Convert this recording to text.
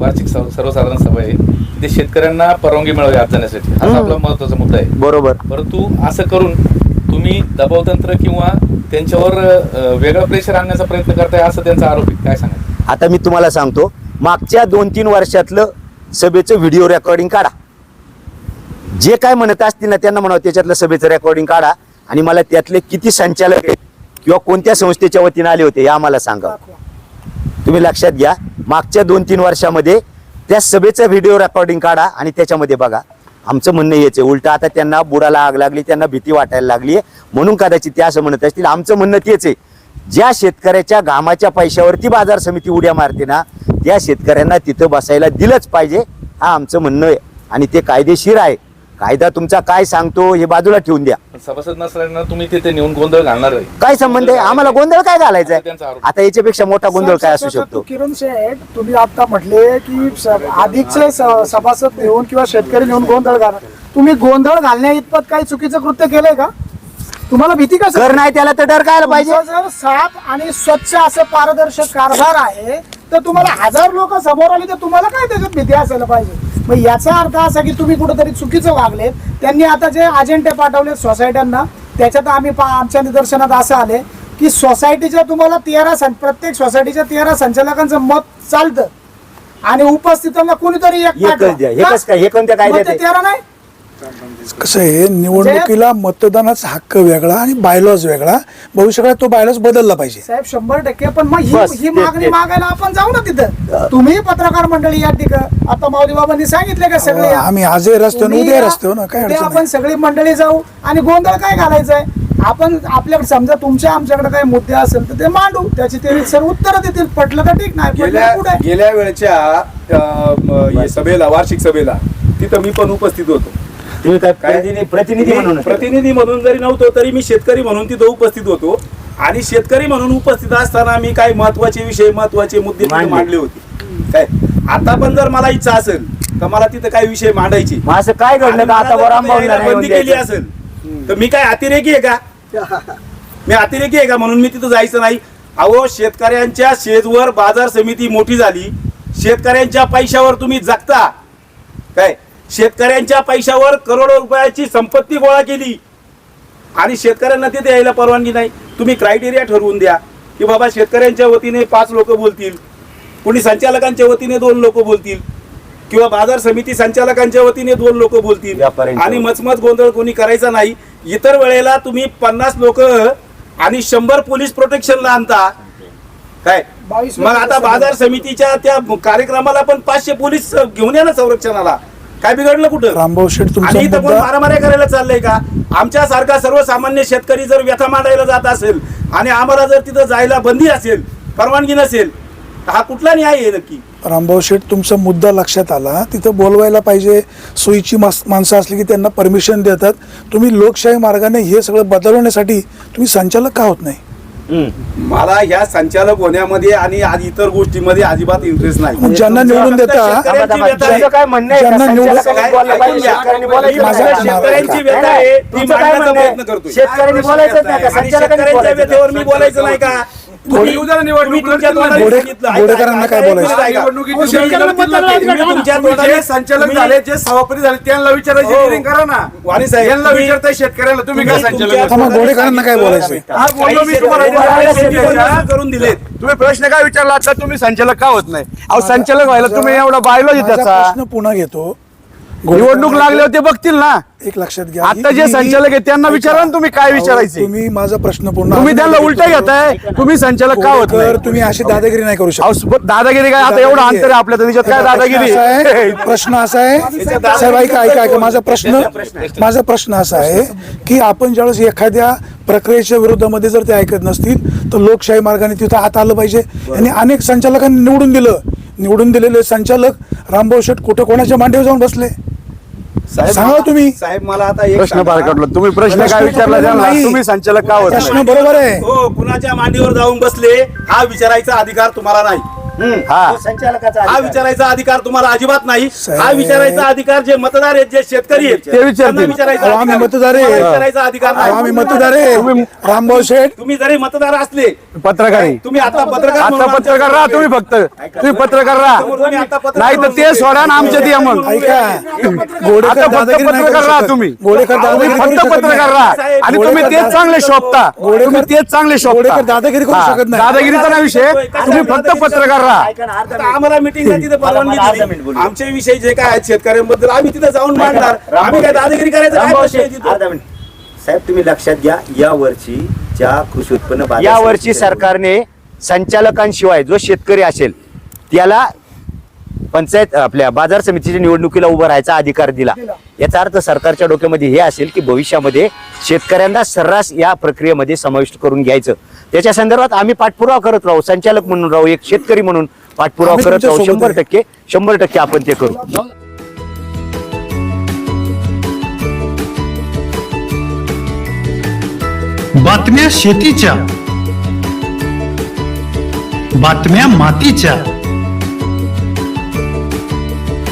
वार्षिक सर्व- सर्वसाधारण सभा आहे. तिथे शेतकऱ्यांना परवानगी मिळावी आत जाण्यासाठी. हाच हम्म. आपला महत्त्वाचा मुद्दा आहे. बरोबर. परंतु असं करून तुम्ही दबावतंत्र किंवा त्यांच्यावर अं, वेगळं प्रेशर आणण्याचा प्रयत्न करताय असं त्यांचा आरोप आहे. काय सांगा आता मी तुम्हाला सांगतो मागच्या दोन तीन वर्षातलं सभेचं व्हिडिओ रेकॉर्डिंग काढा. जे काय म्हणत असतील ना त्यांना म्हणावं त्याच्यातलं सभेचं रेकॉर्डिंग काढा आणि मला त्यातले किती संचालक आहेत किंवा कोणत्या संस्थेच्या वतीने आले होते हे आम्हाला सांगा. तुम्ही लक्षात घ्या मागच्या दोन तीन वर्षामध्ये त्या सभेचं व्हिडिओ रेकॉर्डिंग काढा आणि त्याच्यामध्ये बघा. आमचं म्हणणं हेच आहे उलटं आता त्यांना बुडाला आग लागली त्यांना भीती वाटायला लागली आहे. म्हणून कदाचित ते असं म्हणत असतील. आमचं म्हणणं तेच आहे ज्या शेतकऱ्याच्या घामाच्या पैशावरती बाजार समिती उड्या मारते ना त्या शेतकऱ्यांना तिथं बसायला दिलंच पाहिजे हा आमचं म्हणणं आहे. आणि ते कायदेशीर आहे. कायदा तुमचा काय सांगतो हे बाजूला ठेवून द्या. सभासद नसल्यानं तुम्ही तिथे नेऊन गोंधळ घालणार आहे. काय संबंध आहे? आम्हाला गोंधळ काय घालायचा आहे? त्यांचा आरोप. आता याच्यापेक्षा मोठा गोंधळ काय असू शकतो? किरण शेठ तुम्ही आता म्हटले की स- अधिकचे स- सभासद नेऊन किंवा शेतकरी नेऊन गोंधळ घाला. तुम्ही गोंधळ घालण्या इतपत काही चुकीचं कृत्य केलंय का? तुम्हाला भीती का कर नाही त्याला तर डर काय पाहिजे? तुमचं जर साफ आणि स्वच्छ असं पारदर्शक कारभार आहे तर तुम्हाला हजार लोक समोर आले तर तुम्हाला काय त्याच्यात भीती असायला पाहिजे? मग याचा अर्थ असा की तुम्ही कुठेतरी चुकीचं वागले त्यांनी आता जे अजेंडे पाठवले सोसायट्यांना त्याच्यात आम्ही पा- आमच्या निदर्शनात असं आले की सोसायटीच्या तुम्हाला तेरा सं प्रत्येक सोसायटीच्या तेरा संचालकांचं मत चालतं. आणि उपस्थितांना कोणीतरी एक? तेरा नाही? कसं आहे निवडणुकीला मतदानाचा हक्क वेगळा आणि बायलॉज वेगळा. भविष्यकाळात तो बायलॉज बदलला पाहिजे. साहेब शंभर टक्के पण मग ही बस, ही मागणी. मागायला आपण जाऊ ना तिथं. तुम्ही पत्रकार मंडळी या ठिकाण. आता माऊली बाबांनी सांगितले का सगळे? या. आम्ही आजही रस्त्यावर तुम्ही उद्या या. रस्त्यावर ना काय अडचण आपण नाही. सगळी मंडळी जाऊ आणि गोंधळ काय घालायचंय? आपण आपल्याकडे समजा तुमच्या आमच्याकडे काही मुद्दे असेल तर ते मांडू. त्याची ते सर उत्तर देतील. पटलं तर ठीक नाही? गेल्या पटलं पुढे गेल्या वेळच्या अ, म, हे सभेला वार्षिक सभेला तिथं मी पण उपस्थित होतो. तुम्ही काय काय? प्रतिनिधी प्रतिनिधी म्हणून प्रतिनिधी म्हणून जरी नव्हतो तरी मी शेतकरी म्हणून तिथं उपस्थित होतो. आणि शेतकरी म्हणून उपस्थित असताना मी काही महत्त्वाचे विषय महत्त्वाचे मुद्दे मांडले. होते. काय? आता पण जर मला इच्छा असेल तर मला तिथं काही विषय मांडायचे. असं काय घडलं आता बंदी केली असेल तर मी काय अतिरेकी आहे का? मी अतिरेकी आहे का म्हणून मी तिथं जायचं नाही. अहो शेतकऱ्यांच्या शेजवर बाजार समिती मोठी झाली. शेतकऱ्यांच्या पैशावर तुम्ही जगता. काय? शेतकऱ्यांच्या पैशावर करोडो रुपयाची संपत्ती गोळा केली. आणि शेतकऱ्यांना तिथे यायला परवानगी नाही. तुम्ही क्रायटेरिया ठरवून द्या. की बाबा शेतकऱ्यांच्या वतीने पाच लोक बोलतील. कुणी संचालकांच्या वतीने दोन लोक बोलतील. किंवा बाजार समिती संचालकांच्या वतीने दोन लोक बोलतील. आणि मचमच गोंधळ कोणी करायचा नाही. इतर वेळेला तुम्ही पन्नास लोक आणि शंभर पोलीस प्रोटेक्शनला आणता. काय? मग आता बाजार समितीच्या त्या कार्यक्रमाला पण पाचशे पोलीस घेऊन या ना संरक्षणाला. काय बिघडलं कुठं? रामभाऊ शेठ आणि इथं कोण मारामाऱ्या करायला चाललंय का? आमच्या सारखा सर्वसामान्य शेतकरी जर व्यथा मांडायला जात असेल आणि आम्हाला जर तिथं जायला बंदी असेल परवानगी नसेल तर हा कुठला न्याय आहे नक्की? रामभाऊ शेठ तुमचा मुद्दा लक्षात आला. तिथं बोलवायला पाहिजे सोयीची मास- माणसं असली की त्यांना परमिशन देतात. तुम्ही लोकशाही मार्गाने हे सगळं बदलवण्यासाठी तुम्ही संचालक का होत नाही. मला ह्या संचालक होण्यामध्ये आणि आज इतर गोष्टीमध्ये अजिबात इंटरेस्ट नाही ज्यांना निवडून देता शेतकऱ्यांची काय म्हणणं आहे? ज्यांना निवडून- संचालकांनी. शेतकऱ्यांनी बोलायचं. शेतकऱ्यांची व्यथा आहे नाही, ती तुमचं काय मांडण्याचा म्हणणं आहे? प्रयत्न करतोय शेतकऱ्यांनी बोलायचं नाही का आणि संचालकांनी शेतकऱ्यांच्या बोलायचं व्यथेवर मी बोलायचं नाही का काय बोलायचं? संचालक झाले जे सभापती झाले त्यांना विचारायची हो. करा ना वाणी साहेब, यांना तुम्ही- विचारताय शेतकऱ्याला तुम्ही काय संचालक काय? हा, बोललो मी तुम्हाला. का? करून दिलेत तुम्ही प्रश्न काय विचारला आता तुम्ही संचालक का होत नाही अहो संचालक व्हायला तुम्ही एवढा बायलो माझा त्याचा प्रश्न पुन्हा घेतो निवडणूक लागल्यावर ते बघतील ना. एक लक्षात घ्या. आता जे संचालक आहेत त्यांना. विचारा ना तुम्ही काय विचारायचे. तुम्ही माझा प्रश्न पूर्ण तुम्ही त्यांना उलट घेतो. घेताय तुम्ही संचालक का होत तुम्ही अशी दादागिरी नाही करू शकता. दादागिरी काय? आता एवढं अंतर आहे आपल्या त्याच्यात काय दादागिरी? प्रश्न असा आहे- आहे साहेब ऐका ऐका ऐका माझा प्रश्न माझा प्रश्न असा आहे की आपण ज्यावेळेस एखाद्या प्रक्रियेच्या विरोधामध्ये जर ते ऐकत नसतील तर लोकशाही मार्गाने तिथं आत आलं पाहिजे. आणि अनेक संचालकांनी निवडून दिलं. निवडून दिलेले संचालक रामभाऊ शेठ कुठं कोणाच्या मांडीवर जाऊन बसले साहेब, सांगा तुम्ही. साहेब मला आता एक प्रश्न. पार काढला तुम्ही प्रश्न काय विचारला त्यांना नाही. तुम्ही संचालक का होत प्रश्न बरोबर आहे हो कुणाच्या मांडीवर जाऊन बसले हा विचारायचा अधिकार तुम्हाला नाही हा. संचालकाचा हा अधिकार. विचारायचा अधिकार तुम्हाला अजिबात नाही. हा विचारायचा अधिकार जे मतदार आहेत जे शेतकरी आहेत ते विचारतील. त्यांना विचारायचा आम्ही अधिकार. मतदार आहे. तुम्हाला विचारायचा अधिकार आम्ही नाही मतदार आहे. रामभाऊ शेठ. तुम्ही जरी मतदार असले पत्रकार आहे. तुम्ही आता पत्रकार आता म्हणून पत्रकार राहा तुम्ही फक्त. तुम्ही पत्रकार राहा. तुम्ही आता पत्रकार नाही तर ते सोडा ना आमच्या या मग. ऐका गोडेकर आता फक्त दादागिरी नाही पत्रकार करू राहा शकत. तुम्ही गोडेकर तुम्ही दादागिरी करू फक्त नाही. पत्रकार राहा. आणि तुम्ही गोडेकर तेच चांगले शोभता. गोडेकर- तुम्ही तेच चांगले शोभता. गोडेकर दादागिरी करू हा, शकत नाही. दादागिरीचा नाही विषय. तुम्ही फक्त पत्रकार आता. आम्हाला मिटिंगला तिथे परवानगी दिली. आमच्या विषयी जे काय आहेत शेतकऱ्यांबद्दल आम्ही तिथे जाऊन मांडणार आम्ही काय दादागिरी करायचं काय प्रश्न आहे शेठ, तिथं? अर्धा मिनिट. साहेब तुम्ही लक्षात घ्या या वर्षी ज्या कृषी उत्पन्न बाजार या वर्षी समितीच्या सरकारने संचालकांशिवाय जो शेतकरी असेल त्याला पंचायत आपल्या बाजार समितीच्या निवडणुकीला उभं राहायचा अधिकार दिला. याचा अर्थ सरकारच्या डोक्यामध्ये हे असेल की भविष्यामध्ये शेतकऱ्यांना सर्रास या प्रक्रियेमध्ये समाविष्ट करून घ्यायचं. त्याच्या संदर्भात आम्ही पाठपुरावा करत राहू. संचालक म्हणून राहू एक शेतकरी म्हणून पाठपुरावा करत राहू. शंभर. टक्के शंभर टक्के आपण ते करू. बातम्या शेतीच्या बातम्या मातीच्या.